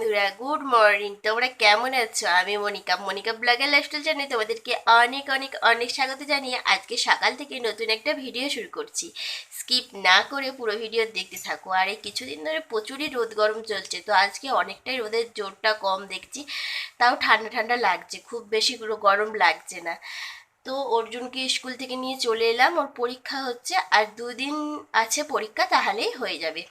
বন্ধুরা good morning তোমরা কেমন আছো? আমি মনিকা। মনিকা ব্লগের লাইফস্টাইল চ্যানেলে তোমাদেরকে অনেক অনেক অনেক স্বাগত জানিয়ে আজকে সকাল থেকে নতুন একটা ভিডিও শুরু করছি। স্কিপ না করে পুরো ভিডিও দেখতে থাকো। আর এই কিছুদিন ধরে প্রচুরই রোদ গরম চলছে, তো আজকে অনেকটাই রোদের জোরটা কম দেখছি। তাও ঠান্ডা ঠান্ডা লাগছে, খুব বেশি গরম লাগছে না। তো অর্জুনকে স্কুল থেকে নিয়ে চলে এলাম। ওর পরীক্ষা হচ্ছে, আর দুদিন আছে পরীক্ষা, তাহলেই হয়ে যাবে।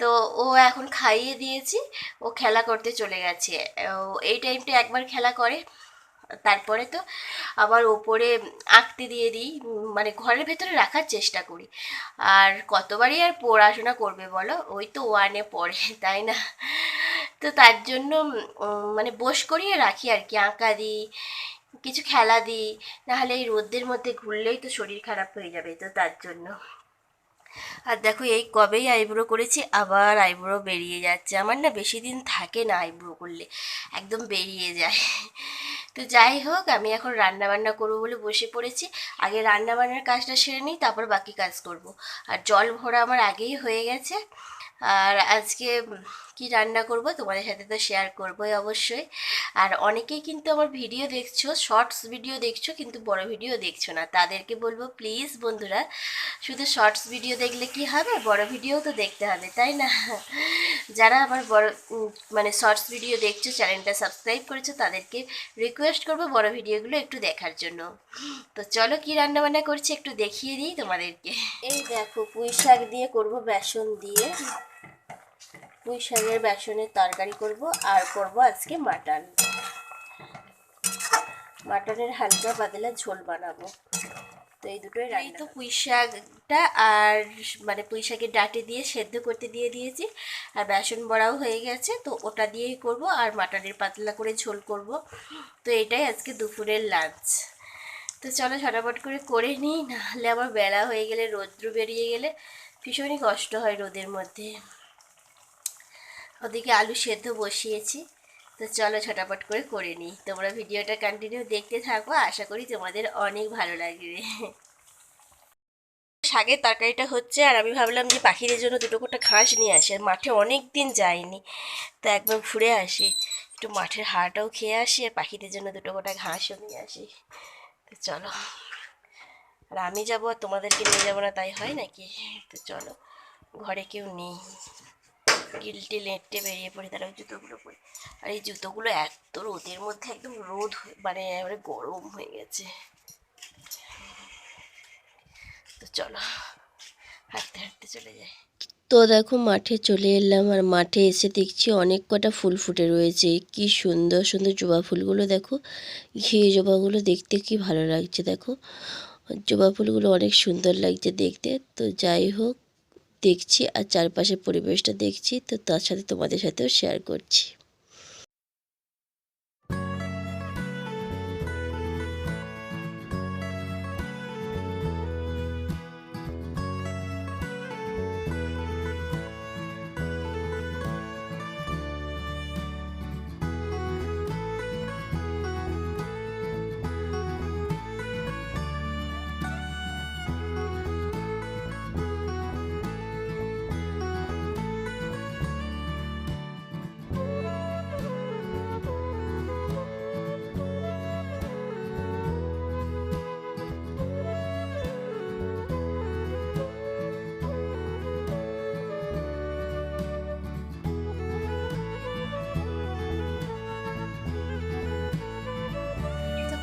তো ও এখন খাইয়ে দিয়েছি, ও খেলা করতে চলে গেছে। ও এই টাইমটা একবার খেলা করে, তারপরে তো আবার ওপরে আঁকতে দিয়ে দিই মানে ঘরের ভেতরে রাখার চেষ্টা করি। আর কতবারই আর পড়াশোনা করবে বলো? ওই তো ওয়ানে পড়ে, তাই না? তো তার জন্য মানে বস করিয়ে রাখি আর কি, আঁকা দিই, কিছু খেলা দিই, নাহলে এই রোদের মধ্যে ঘুরলেই তো শরীর খারাপ হয়ে যাবে তো তার জন্য। আর দেখো, এই কবেই আইব্রো করেছি, আবার আইব্রো বেরিয়ে যাচ্ছে। আমার না বেশি দিন থাকে না আইব্রো করলে, একদম বেরিয়ে যায়। তো যাই হোক, আমি এখন রান্না বান্না করব বলে বসে পড়েছি। আগে রান্না বান্নার কাজটা সেরে নিই, তারপর বাকি কাজ করব। আর জল ভরা আমার আগেই হয়ে গেছে। আর আজকে কি রান্না করব, তোমাদের সাথে তো শেয়ার করবোই অবশ্যই। আর অনেকেই কিন্তু আমার ভিডিও দেখছ শর্টস ভিডিও দেখছ, কিন্তু বড় ভিডিও দেখছ না। তাদেরকে বলব প্লিজ বন্ধুরা, শুধু শর্টস ভিডিও দেখলে কি হবে, বড় ভিডিও তো দেখতে হবে, তাই না? যারা আমার বড় মানে শর্টস ভিডিও দেখছ চ্যানেলটা সাবস্ক্রাইব করেছ, তাদেরকে রিকোয়েস্ট করব বড় ভিডিওগুলো একটু দেখার জন্য। তো চলো কি রান্না বান্না করছি একটু দেখিয়ে দিই তোমাদেরকে। এই দেখো পুঁই শাক দিয়ে করব বেসন দিয়ে। পুঁই শাকের বেসনের তরকারি করব আর করব আজকে মাটন। মাটনের হালকা পাতলা ঝোল বানাবো। তো এই দুটোই এই তো পুঁই শাকটা আর মানে পুঁই শাকের ডাঁটে দিয়ে সেদ্ধ করতে দিয়ে দিয়েছি। আর বেসন বড়াও হয়ে গেছে, তো ওটা দিয়েই করব আর মাটনের পাতলা করে ঝোল করব। তো এটাই আজকে দুপুরের লাঞ্চ তো চলো ঝটাপট করে করে নিই, নাহলে আবার বেলা হয়ে গেলে, রৌদ্র বেরিয়ে গেলে ভীষণই কষ্ট হয় রোদের মধ্যে। ওদিকে আলু সেদ্ধ বসিয়েছি। তো চলো ঝটাপট করে করে নিই। তোমরা ভিডিওটা কন্টিনিউ দেখতে থাকো, আশা করি তোমাদের অনেক ভালো লাগবে। শাকের তরকারিটা হচ্ছে, আর আমি ভাবলাম যে পাখিদের জন্য দুটো কোটা ঘাস নিয়ে আসি, আর মাঠে অনেক দিন যাইনি। তো একবার ঘুরে আসি, একটু মাঠের হাড়টাও খেয়ে আসি, আর পাখিদের জন্য দুটো কোটা ঘাসও নিয়ে আসি। তো চলো। আর আমি যাব আর তোমাদেরকে নিয়ে যাব না, তাই হয় নাকি? তো চলো, ঘরে কেউ নেই। গিলটে লেটে বেরিয়ে পড়ি তারা ওই জুতোগুলো পরে। আর এই জুতোগুলো এত রোদের মধ্যে একদম রোদ মানে এবারে গরম হয়ে গেছে। তো চলো, হাঁটতে হাঁটতে চলে যাই। তো দেখো, মাঠে চলে এলাম আর মাঠে এসে দেখছি অনেক কটা ফুল ফুটে রয়েছে। কি সুন্দর সুন্দর জবা ফুলগুলো দেখো। ঘিয়ে জবাগুলো দেখতে কি ভালো লাগছে দেখো। জবা ফুলগুলো অনেক সুন্দর লাগছে দেখতে। তো যাই হোক দেখছি আর চারপাশের পরিবেশটা দেখছি তো তার সাথে তোমাদের সাথেও শেয়ার করছি।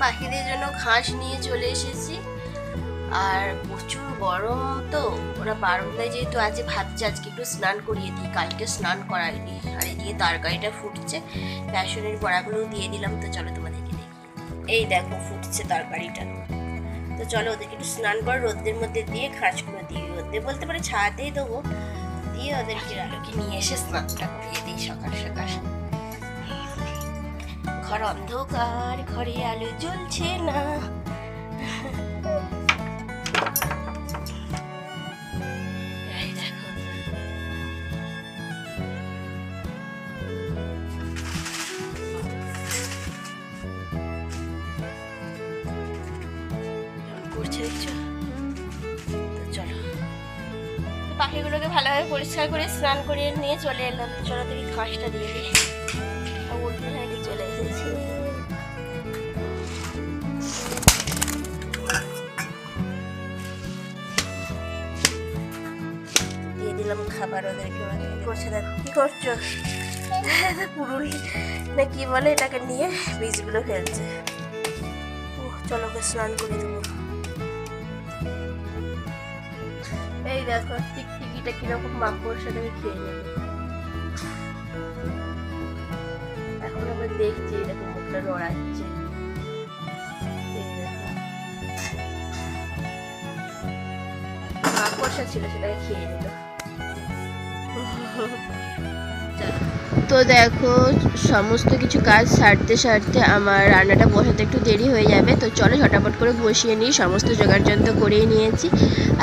পাখিদের জন্য ঘাস নিয়ে চলে এসেছি। আর প্রচুর গরম তো, ওরা বারান্দায় যেহেতু আছে, ভাবছে আজকে একটু স্নান করিয়ে দিই, কালকে স্নান করাই করাইনি আর এদিকে তরকারিটা ফুটছে, বেসনের বড়াগুলোও দিয়ে দিলাম তো চলো তোমাদেরকে দেখি এই দেখো ফুটছে তরকারিটা। তো চলো ওদেরকে একটু স্নান কর রোদের মধ্যে দিয়ে ঘাসগুলো দিয়ে রোদে বলতে পারে ছাড়াতেই দেবো, দিয়ে ওদেরকে আলোকে নিয়ে এসে স্নানটা করিয়ে দিই সকাল সকাল। ঘর অন্ধকার ঘরে আলো জ্বলছে না। করছে চলো। পাখিগুলোকে ভালোভাবে পরিষ্কার করে স্নান করিয়ে নিয়ে চলে এলাম। চলো দেখি ঘাসটা দিয়ে দিই। দিলাম খাবার ওদেরকে ওরা কি করছে দেখো কি করছ? পুরুল না কি বলে এটাকে নিয়ে বীজগুলো ফেলছে। উহ, চলো স্নান করে দেবো। এই দেখো টিকটিকিটা কীরকম মাকড় সেটাকে খেয়ে নেবে। এখন আমরা দেখছি এরকম মুখটা নড়াচ্ছে। মাকড়সা ছিল সেটাকে খেয়ে নিল। তো দেখো, সমস্ত কিছু কাজ সারতে সারতে আমার রান্নাটা বসাতে একটু দেরি হয়ে যাবে। তো চলো ঝটাপট করে বসিয়ে নিই, সমস্ত জোগাড় যন্ত্র করেই নিয়েছি।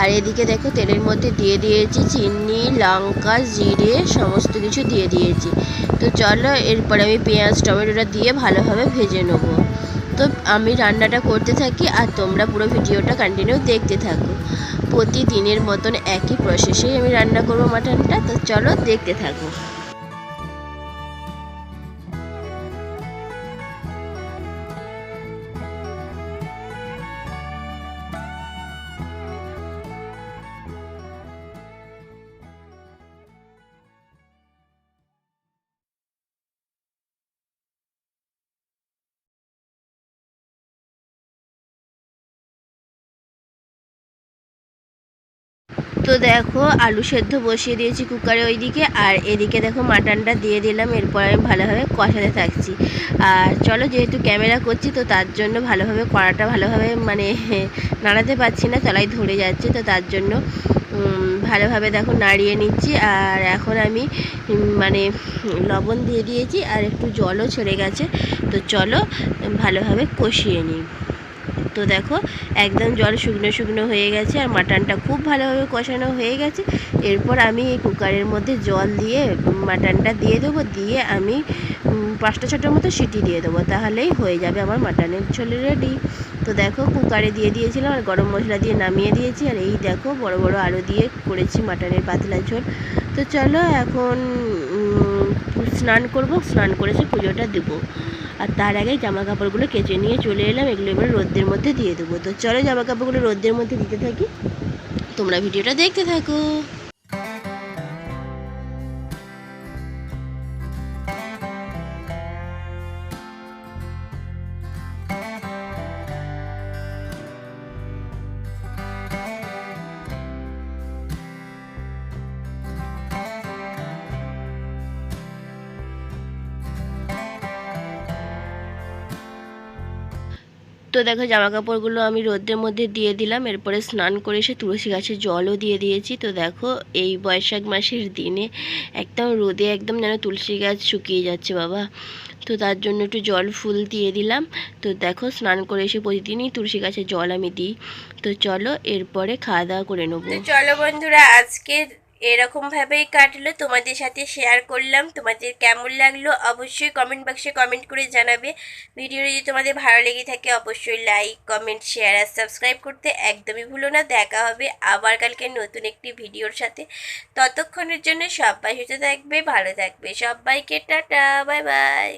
আর এদিকে দেখো, তেলের মধ্যে দিয়ে দিয়েছি চিনি, লঙ্কা, জিরে, সমস্ত কিছু দিয়ে দিয়েছি। তো চলো, এরপরে আমি পেঁয়াজ, টমেটোটা দিয়ে ভালোভাবে ভেজে নেব। তো আমি রান্নাটা করতে থাকি আর তোমরা পুরো ভিডিওটা কন্টিনিউ দেখতে থাকো। প্রতিদিনের মতন একই প্রসেসেই আমি রান্না করব মাটনটা তো চলো দেখতে থাকো তো দেখো আলু সেদ্ধ বসিয়ে দিয়েছি কুকারে ওইদিকে, আর এদিকে দেখো মাটনটা দিয়ে দিলাম, এরপর আমি ভালোভাবে কষাতে থাকছি। আর চলো যেহেতু ক্যামেরা করছি, তো তার জন্য ভালোভাবে কড়াটা ভালোভাবে মানে নাড়াতে পারছি না, তলায় ধরে যাচ্ছে, তো তার জন্য ভালোভাবে দেখো নাড়িয়ে নিচ্ছি। আর এখন আমি মানে লবণ দিয়ে দিয়েছি, আর একটু জলও ছেড়ে গেছে। তো চলো ভালোভাবে কষিয়ে নিই। তো দেখো, একদম জল শুকনো শুকনো হয়ে গেছে আর মাটনটা খুব ভালোভাবে কষানো হয়ে গেছে। এরপর আমি এই কুকারের মধ্যে জল দিয়ে মাটনটা দিয়ে দেবো, দিয়ে আমি পাঁচটা ছটার মতো সিটি দিয়ে দেবো, তাহলেই হয়ে যাবে আমার মাটনের ঝোল রেডি। তো দেখো, কুকারে দিয়ে দিয়েছিলাম আর গরম মশলা দিয়ে নামিয়ে দিয়েছি, আর এই দেখো, বড় বড় আলু দিয়ে করেছি মাটনের পাতলা ঝোল। তো চলো এখন স্নান করব, স্নান করেছে পুজোটা দেবো। আর তার আগে জামা কাপড়গুলো কেচে নিয়ে চলে এলাম। এগুলো এবার রোদ্রের মধ্যে দিয়ে দেবো। তো চলো জামা কাপড়গুলো রোদ্রের মধ্যে দিতে থাকি। তোমরা ভিডিওটা দেখতে থাকো। তো দেখো জামা কাপড়গুলো আমি রোদ্রের মধ্যে দিয়ে দিলাম, এরপরে স্নান করে এসে তুলসী গাছে জলও দিয়ে দিয়েছি। তো দেখো এই বৈশাখ মাসের দিনে একদম রোদে একদম যেন তুলসী গাছ শুকিয়ে যাচ্ছে বাবা। তো তার জন্য একটু জল ফুল দিয়ে দিলাম। তো দেখো স্নান করে এসে প্রতিদিনই তুলসী গাছে জল আমি দিই। তো চলো এরপরে খাওয়া দাওয়া করে নেব। চলো বন্ধুরা আজকে এরকম ভাবেই কাটলো। তোমাদের সাথে শেয়ার করলাম। তোমাদের কেমন লাগল অবশ্যই কমেন্ট বক্সে কমেন্ট করে জানাবে। ভিডিও যদি তোমাদের ভালো লেগে থাকে অবশ্যই লাইক কমেন্ট শেয়ার আর সাবস্ক্রাইব করতে একদমই ভুলো না। দেখা হবে আবার কালকে নতুন একটি ভিডিওর সাথে। ততক্ষণের জন্য সবাই সুস্থ থাকবে, ভালো থাকবে। সবাইকে টাটা বাই বাই